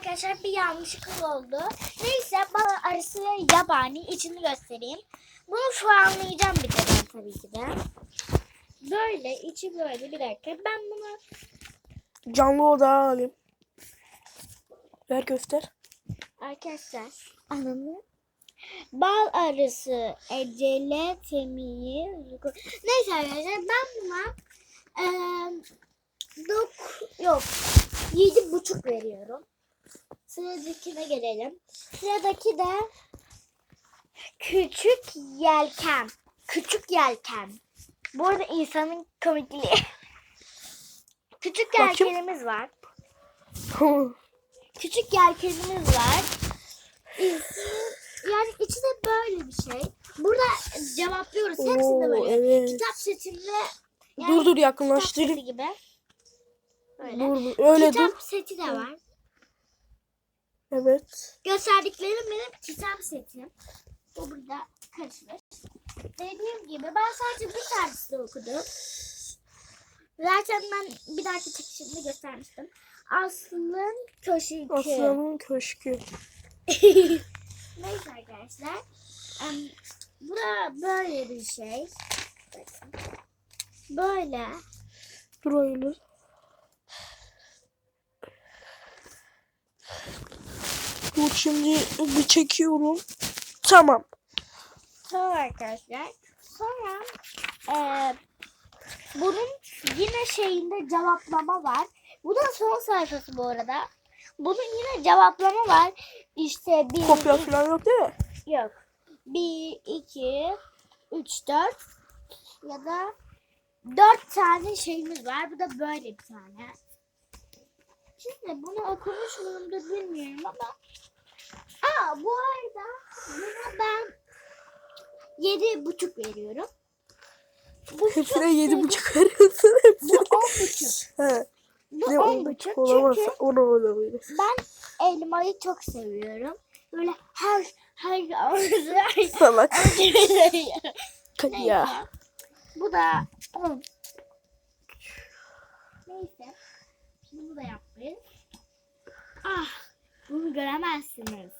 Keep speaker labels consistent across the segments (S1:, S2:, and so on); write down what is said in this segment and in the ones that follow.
S1: arkadaşlar bir yanlışlık oldu. Neyse bal arısı ve yabani içini göstereyim. Bunu anlayacağım bir de ben tabii ki de. Böyle içi böyle bir dakika. Ben bunu
S2: Canlı oda alayım. Ver göster.
S1: arkadaşlar anlamı Bal arısı, ecele, temiği, neyse arkadaşlar ben buna eee dok yok yedi buçuk veriyorum. Sıradakine gelelim. Sıradaki de küçük yelken. Küçük yelken. Bu arada insanın komikliği. küçük yelkenimiz var. Küçük yelkenimiz var. Yani içi de böyle bir şey. Burada cevaplıyoruz. Hepsinde böyle.
S2: evet.
S1: Kitap setinde yani
S2: dur dur
S1: kitap
S2: yakınlaştırayım.
S1: seti gibi. Böyle.
S2: Dur dur. Öyle
S1: kitap
S2: dur.
S1: seti de var.
S2: Evet.
S1: Gösterdiklerim benim kitap setim. Bu burada karışmış. Dediğim gibi ben sadece bir tanesini okudum. Zaten ben bir dahaki çekişimde göstermiştim. Aslı'nın köşkü.
S2: Aslanın köşkü.
S1: Neyse arkadaşlar. Em, Bu da böyle bir şey. Bakın. Böyle.
S2: Dur şimdi bir çekiyorum. Tamam.
S1: Tamam arkadaşlar. Sonra eee, bunun yine şeyinde cevaplama var. Bu da son sayfası bu arada. Bunun yine cevaplama var. İşte bir,
S2: Kopya falan yok değil mi?
S1: Yok. 1, 2, 3, 4 ya da 4 tane şeyimiz var. Bu da böyle bir tane. Şimdi bunu okumuş muyumdur bilmiyorum ama Bu arada buna ben yedi buçuk veriyorum. Bu
S2: Hepsine yedi buçuk veriyorsun
S1: Bu
S2: hepsine.
S1: on buçuk.
S2: He.
S1: Bu
S2: Ne
S1: on buçuk.
S2: olamaz.
S1: Çünkü
S2: olabilir.
S1: ben elmayı çok seviyorum. Böyle her her her
S2: Salak.
S1: Neyse.
S2: ya.
S1: Bu da on. Neyse. Şimdi bu da yapmayız. Ah, bunu göremezsiniz.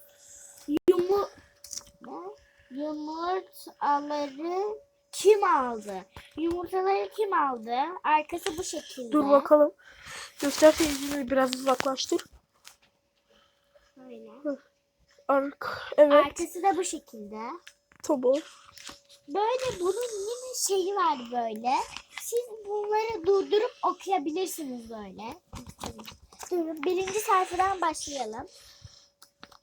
S1: Yumurtaları kim aldı? Yumurtaları kim aldı? Arkası bu şekilde.
S2: Dur bakalım. Göster seyircini biraz uzaklaştır.
S1: Böyle.
S2: Ark. Evet.
S1: Arkası da bu şekilde.
S2: Tamam.
S1: Böyle bunun yine şeyi var böyle. Siz bunları durdurup okuyabilirsiniz böyle. Durun birinci sayfadan başlayalım.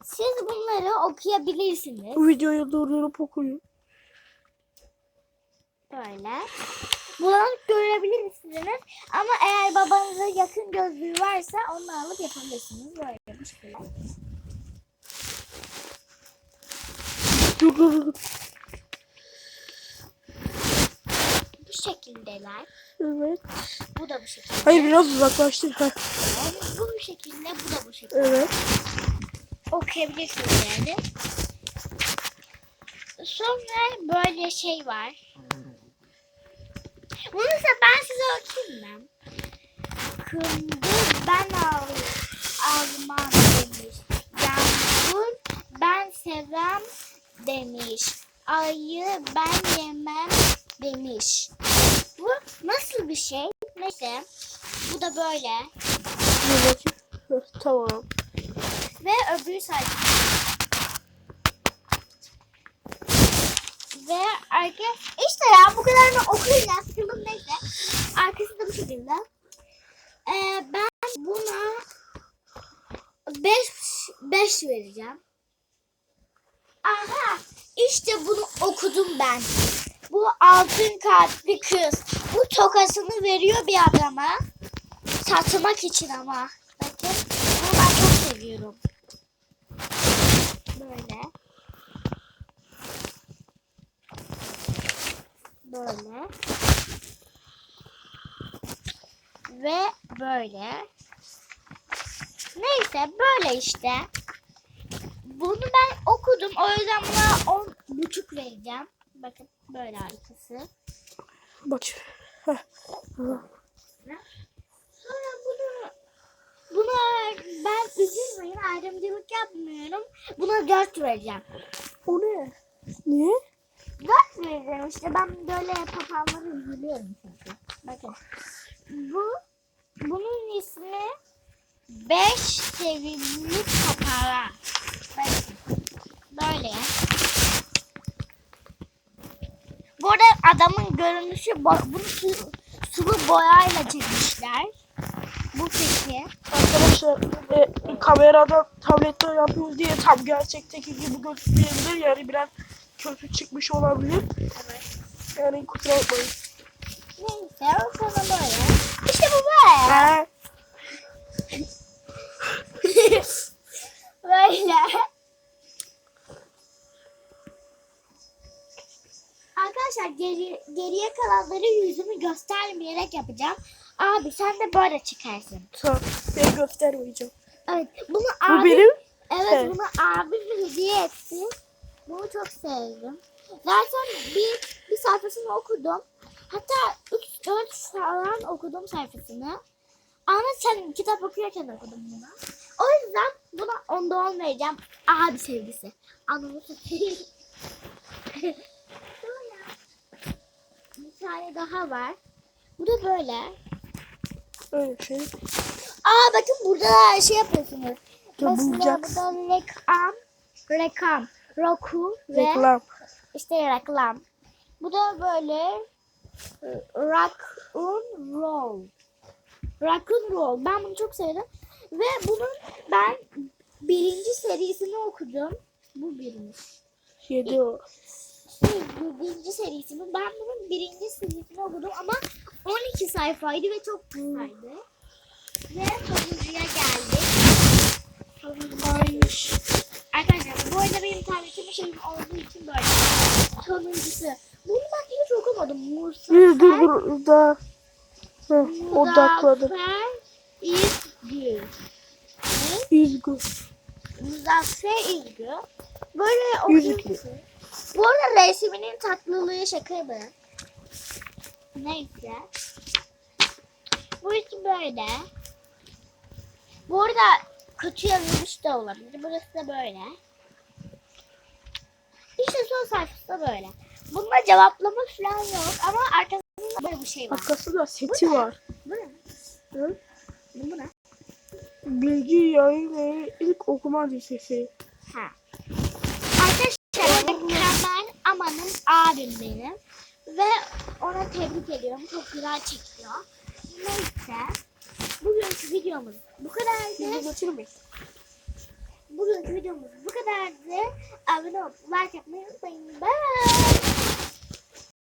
S1: Siz bunları okuyabilirsiniz.
S2: Bu videoyu durdurup okuyun.
S1: Böyle. Bulanık görebilirsiniz. Ama eğer babanızın yakın gözlüğü varsa onu alıp yapabilirsiniz. Böyle bir şekilde.
S2: Dur dur dur.
S1: Bu şekildeler.
S2: Evet.
S1: Bu da bu şekilde.
S2: Hayır biraz uzaklaştır.
S1: Yani bu bu şekilde, bu da bu şekilde.
S2: Evet.
S1: Okuyabilirsiniz yani. Sonra böyle şey var. Bunu ise ben size okuyayım mı? Kındı ben al, almam demiş. Yağmur ben sevmem demiş. Ayı ben yemem demiş. Bu nasıl bir şey? Neyse. Bu da böyle.
S2: Tamam.
S1: Ve öbür sayfa. Ve arka işte ya bu kadarını okuyun ya sıkıldım neyse. Arkası da bu şekilde. Ee, ben buna 5 5 vereceğim. Aha işte bunu okudum ben. Bu altın kalpli kız. Bu tokasını veriyor bir adama. Satmak için ama. Bakın bunu ben çok seviyorum. Böyle. Böyle. Ve böyle. Neyse böyle işte. Bunu ben okudum. O yüzden buna on buçuk vereceğim. Bakın böyle arkası.
S2: Bak.
S1: Sonra bunu bunu ben üzülmeyin ayrımcılık yapmıyorum. Buna 4 vereceğim.
S2: O ne? Niye?
S1: 4 vereceğim işte ben böyle papağanları üzülüyorum çünkü. Bakın. Bu bunun ismi 5 sevimli papağan. Bakın. Böyle. Bu arada adamın görünüşü bunu su- sulu boyayla çekmişler. Bu peki.
S2: Arkadaşlar e, kameradan tablette yapıyoruz diye tam gerçekteki gibi gözükmeyebilir. Yani biraz kötü çıkmış olabilir.
S1: Evet.
S2: Yani kusura bakmayın.
S1: Neyse o sana böyle. İşte bu böyle. Böyle. Arkadaşlar geri, geriye kalanları yüzümü göstermeyerek yapacağım. Abi sen de böyle çıkarsın.
S2: tamam. Ben göstermeyeceğim.
S1: Evet bunu
S2: Bu
S1: abi
S2: benim.
S1: evet,
S2: Evet.
S1: bunu abim hediye etti. Bunu çok sevdim. Zaten bir bir sayfasını okudum. Hatta 3-4 falan okudum sayfasını. Ama sen kitap okuyorken okudum bunu. O yüzden buna onda on vereceğim. Abi sevgisi. Anlamı satayım. Bir tane daha var. Bu da böyle.
S2: Öyle şey.
S1: Aa bakın burada da şey yapıyorsunuz.
S2: Ya
S1: Mesela burada reklam, reklam, Roku ve
S2: Reklam.
S1: işte reklam. Bu da böyle e, Rock'un Roll. Rock'un Roll. Ben bunu çok sevdim. Ve bunun ben birinci serisini okudum. Bu birinci.
S2: Yedi o.
S1: Şey, birinci serisini. Ben bunun birinci serisini okudum ama 12 sayfaydı ve çok kısaydı. Ve sonuncuya geldik. Sonuncuymuş. Arkadaşlar bu arada benim tabletimin şeyim olduğu için böyle. Sonuncusu. Bunu ben hiç okumadım. Musa.
S2: Dur dur dur. Da. Heh, odakladım.
S1: İzgü.
S2: Üzgün.
S1: Muzaffer İzgü. Böyle okuyorsun. Bu arada resminin tatlılığı şaka mı? Neyse. Bu işte böyle. Bu arada kötü yazılmış da olabilir. Burası da böyle. İşte son sayfası da böyle. Bunda cevaplama falan yok ama arkasında böyle bir şey var.
S2: Arkasında seti var.
S1: Bu ne?
S2: Hı?
S1: Bu ne?
S2: Bilgi yayın ve ilk okuma lisesi.
S1: Ha. Arkadaşlar mükemmel amanın abim benim. Ve ona tebrik ediyorum. Çok güzel çekiyor. Neyse. Bugünkü videomuz bu kadardı. Bugünkü videomuz bu kadardı. Abone olup like yapmayı unutmayın. Bye.